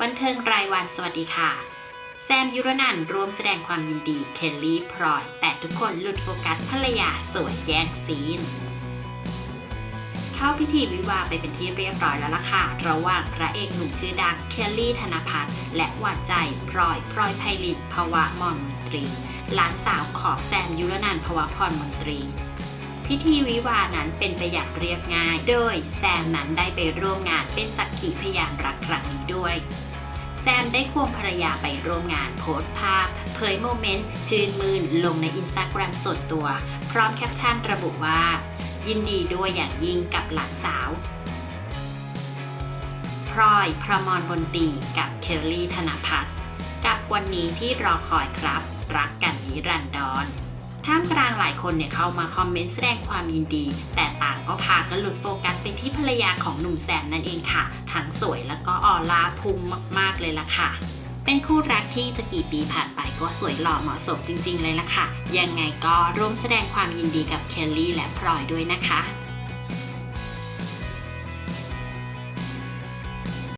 บันเทิงรายวันสวัสดีค่ะ แซมยุรนันร่วมแสดงความยินดี เคลลี่พลอย แต่ทุกคนหลุดโฟกัสภรรยาสวยแย่งซีน เข้าพิธีวิวาไปเป็นที่เรียบร้อยแล้วล่ะค่ะ ระหว่างพระเอกหนุ่มชื่อดัง เคลลี่ธนพัฒน์และหวานใจพลอยพลอยไพลินภวะมอนมนตรี หลานสาวของแซมยุรนันท์ภวะพรมนตรี พิธีวิวานั้นเป็นไปอย่างเรียบง่าย โดยแซมนั้นได้ไปร่วมงานเป็นสักขีพยานรักครั้งนี้ด้วยแซมได้ควงภรรยาไปร่วมงานโพสต์ภาพ เผยโมเมนต์ชื่นมืนลงในอินสตาแกรมส่วนตัว พร้อมแคปชั่นระบุว่า ยินดีด้วยอย่างยิ่งกับหลานสาวพลอยพระมรบนตีกับเคลลี่ธนพัฒกับวันนี้ที่รอคอยครับ รักกันนิรันดร ท่ามกลางหลายคนเนี่ยเข้ามาคอมเมนต์แสดงความยินดี แต่ต่างก็พากันหลุดโฟกัสไปที่ภรรยาของหนุ่มแซมนั่นเองค่ะ ทั้งสวยแล้วก็ออร่าพุ่งมาก ๆ เลยล่ะค่ะ เป็นคู่รักที่จะกี่ปีผ่านไปก็สวยหล่อเหมาะสมจริง ๆ เลยล่ะค่ะ ยังไงก็ร่วมแสดงความยินดีกับเคลลี่และพลอยด้วยนะคะ